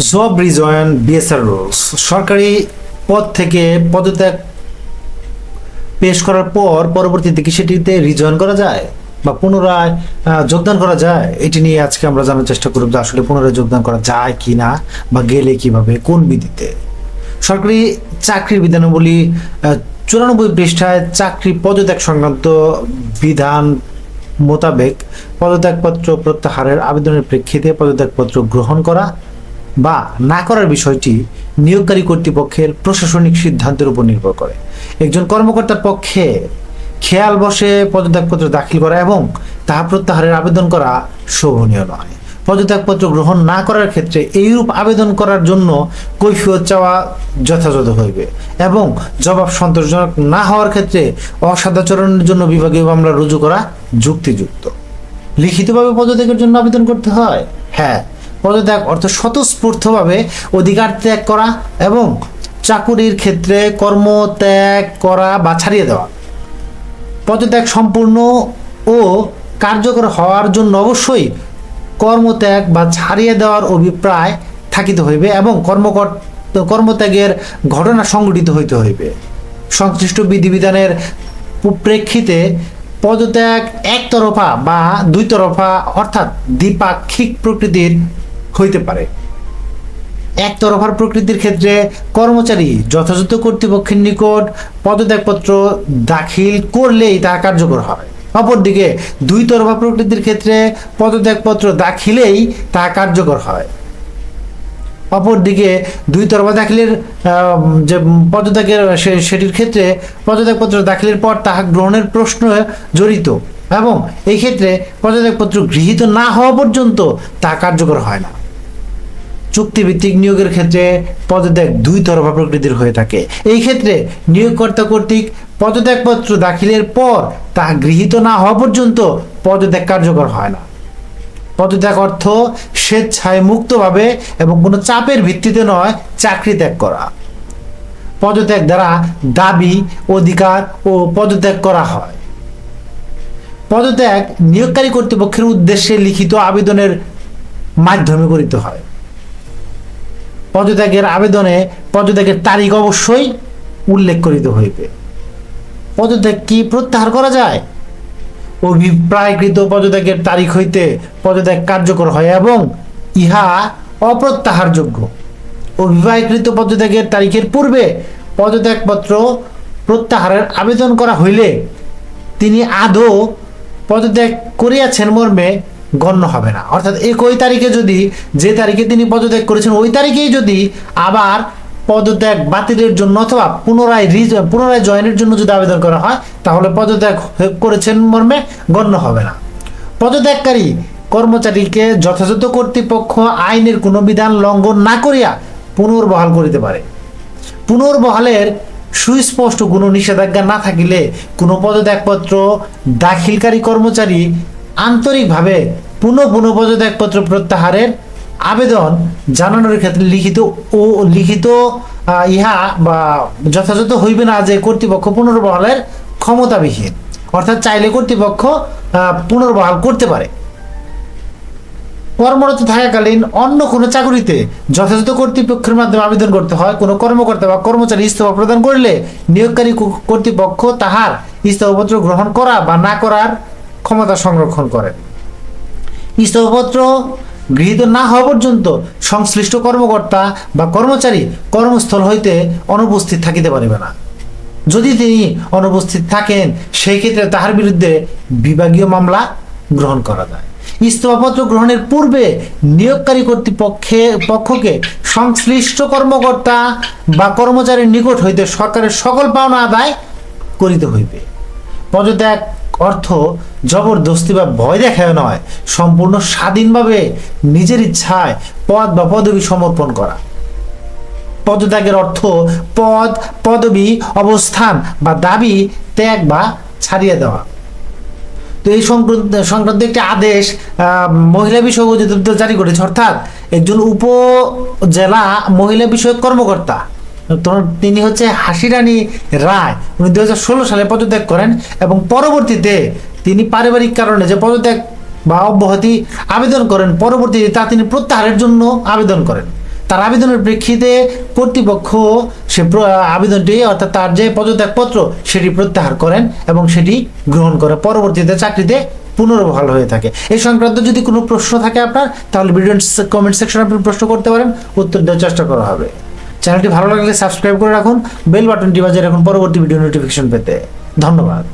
Job rejoin BSR rules. সরকারি পদ থেকে পদত্যাগ পেশ করার পর পরবর্তীতে কি সেটিতে রিজয়েন করা যায়? বা পুনরায় যোগদান করা যায়? এটি নিয়ে আজকে আমরা জানার চেষ্টা করব যে আসলে পুনরায় যোগদান করা যায় কি না বা গেলে কীভাবে, কোন বিধিতে? সরকারি চাকরির বিধানাবলী চুরানব্বই পৃষ্ঠায় চাকরি পদত্যাগ সংক্রান্ত বিধান মোতাবেক পদত্যাগপত্র প্রত্যাহারের আবেদনের প্রেক্ষিতে পদত্যাগপত্র গ্রহণ করা বা না করার বিষয়টি নিয়োগকারী কর্তৃপক্ষের প্রশাসনিক সিদ্ধান্তের উপর নির্ভর করে। একজন কর্মকর্তার পক্ষে খেয়াল বসে পদত্যাগপত্র দাখিল করা এবং তাহা প্রত্যাহারের আবেদন করা শোভনীয় নয়। পদত্যাগপত্র গ্রহণ না করার ক্ষেত্রে এইরূপ আবেদন করার জন্য কৈফিয়ত চাওয়া যথাযথ হইবে এবং জবাব সন্তোষজনক না হওয়ার ক্ষেত্রে অসদাচরণের জন্য বিভাগীয় মামলা রুজু করা যুক্তিযুক্ত। লিখিতভাবে পদত্যাগের জন্য আবেদন করতে হয়? হ্যাঁ পদত্যাগ অর্থ স্বতঃস্ফূর্তভাবে অধিকার ত্যাগ করা এবং চাকুরির ক্ষেত্রে কর্মত্যাগ করা বা ছাড়িয়ে দেওয়া। পদত্যাগ সম্পূর্ণ ও কার্যকর হওয়ার জন্য অবশ্যই কর্মত্যাগ বা ছাড়িয়ে দেওয়ার অভিপ্রায় থাকিতে হইবে এবং কর্মকর, কর্মত্যাগের ঘটনা সংঘটিত হইতে হইবে। সংশ্লিষ্ট বিধিবিধানের প্রেক্ষিতে পদত্যাগ একতরফা বা দুই তরফা অর্থাৎ দ্বিপাক্ষিক প্রকৃতির হইতে পারে। একতরফার প্রকৃতির ক্ষেত্রে কর্মচারী যথাযথ কর্তৃপক্ষের নিকট পদত্যাগপত্র দাখিল করলেই তা কার্যকর হয়। অপরদিকে দুই তরফা প্রকৃতির ক্ষেত্রে পদত্যাগপত্র দাখিলেই তা কার্যকর হয়। অপরদিকে দুই তরফা দাখিলের যে পদত্যাগের সেটির ক্ষেত্রে পদত্যাগপত্র দাখিলের পর তাহা গ্রহণের প্রশ্ন জড়িত এবং এই ক্ষেত্রে পদত্যাগপত্র গৃহীত না হওয়া পর্যন্ত তা কার্যকর হয় না। চুক্তিভিত্তিক নিয়োগের ক্ষেত্রে পদত্যাগ দুই তরফা প্রকৃতির হয়ে থাকে। এই ক্ষেত্রে নিয়োগকর্তা কর্তৃক পদত্যাগপত্র দাখিলের পর তাহা গৃহীত না হওয়া পর্যন্ত পদত্যাগ কার্যকর হয় না। পদত্যাগ অর্থ স্বেচ্ছায় মুক্তভাবে এবং কোনো চাপের ভিত্তিতে নয়, চাকরি ত্যাগ করা। পদত্যাগ দ্বারা দাবি, অধিকার ও পদত্যাগ করা হয়। পদত্যাগ নিয়োগকারী কর্তৃপক্ষের উদ্দেশ্যে লিখিত আবেদনের মাধ্যমে করিতে হয়। পদত্যাগের আবেদনে পদত্যাগের তারিখ অবশ্যই উল্লেখ করিতে হইবে। পদত্যাগ কি প্রত্যাহার করা যায়? অভিপ্রায়কৃত পদত্যাগের তারিখ হইতে পদত্যাগ কার্যকর হয় এবং ইহা অপ্রত্যাহারযোগ্য। অভিপ্রায়কৃত পদত্যাগের তারিখের পূর্বে পদত্যাগপত্র প্রত্যাহারের আবেদন করা হইলে তিনি আদৌ পদত্যাগ করিয়াছেন মর্মে গণ্য হবে না। অর্থাৎ একই তারিখে যদি যে তারিখে তিনি পদত্যাগ করেছেন, ওই তারিখেই যদি আবার পদত্যাগ বাতিলের জন্য অথবা পুনরায় পুনরায় জয়েনের জন্য যদি আবেদন করা হয়, তাহলে পদত্যাগ করেছেন মর্মে গণ্য হবে না। পদত্যাগকারী কর্মচারীকে যথাযথ কর্তৃপক্ষ আইনের কোনো বিধান লঙ্ঘন না করিয়া পুনর্বহাল করিতে পারে। পুনর্বহালের সুস্পষ্ট কোনো নিষেধাজ্ঞা না থাকিলে কোনো পদত্যাগপত্র দাখিলকারী কর্মচারী আন্তরিকভাবে পুনঃ পুনঃ পদত্যাগপত্র প্রত্যাহারের আবেদন জানানোর ক্ষেত্রে লিখিত ও লিখিত ইহা বা যথাযথ হইবে না যে কর্তৃপক্ষ পুনর্বহালের ক্ষমতাবিহীন। অর্থাৎ চাইলে কর্তৃপক্ষ পুনর্বহাল করতে পারে। কর্মরত থাকাকালীন অন্য কোনো চাকরিতে যথাযথ কর্তৃপক্ষের মাধ্যমে আবেদন করতে হয়। কোনো কর্মকর্তা বা কর্মচারী ইস্তফা প্রদান করলে নিয়োগকারী কর্তৃপক্ষ তাহার ইস্তফাপত্র গ্রহণ করা বা না করার ক্ষমতা সংরক্ষণ করেন ইস্তফাপত্র গৃহীত না হওয়া পর্যন্ত সংশ্লিষ্ট কর্মকর্তা বা কর্মচারী কর্মস্থল হইতে অনুপস্থিত থাকিতে পারিবে না। যদি তিনি অনুপস্থিত থাকেন, সেই ক্ষেত্রে তাহার বিরুদ্ধে বিভাগীয় মামলা গ্রহণ করা যায়। ইস্তফাপত্র গ্রহণের পূর্বে নিয়োগকারী কর্তৃপক্ষে, পক্ষকে সংশ্লিষ্ট কর্মকর্তা বা কর্মচারীর নিকট হইতে সরকারের সকল পাওনা আদায় করিতে হইবে। পদত্যাগ অর্থ জবরদস্তি বা ভয় দেখায় নয়, সম্পূর্ণ স্বাধীনভাবে নিজের ইচ্ছায় পদ বা পদবি সমর্পণ করা। পদত্যাগের অর্থ পদ, পদবি, অবস্থান বা দাবি, ত্যাগ বা ছাড়িয়ে দেওয়া। তো এই সংক্রান্ত সংক্রান্ত একটি আদেশ মহিলা বিষয়ক অধিদপ্তর জারি করেছে। অর্থাৎ একজন উপজেলা মহিলা বিষয়ক কর্মকর্তা তিনি হচ্ছে হাসিরানী রায়। উনি দু ষোলো সালে পদত্যাগ করেন এবং পরবর্তীতে তিনি পারিবারিক কারণে যে পদত্যাগ বা অব্যাহতি আবেদন করেন, পরবর্তীতে তা তিনি প্রত্যাহারের জন্য আবেদন করেন। তার আবেদনের প্রেক্ষিতে কর্তৃপক্ষ সে আবেদনটি অর্থাৎ তার যে পদত্যাগপত্র সেটি প্রত্যাহার করেন এবং সেটি গ্রহণ করে পরবর্তীতে চাকরিতে পুনর্বহাল হয়ে থাকে। এই সংক্রান্ত যদি কোনো প্রশ্ন থাকে আপনার, তাহলে ভিডিও কমেন্ট সেকশনে আপনি প্রশ্ন করতে পারেন, উত্তর দেওয়ার চেষ্টা করা হবে। চ্যানেলটি ভালো লাগলে সাবস্ক্রাইব করে রাখুন, বেল বাটনটি বাজিয়ে রাখুন পরবর্তী ভিডিও নোটিফিকেশন পেতে। ধন্যবাদ।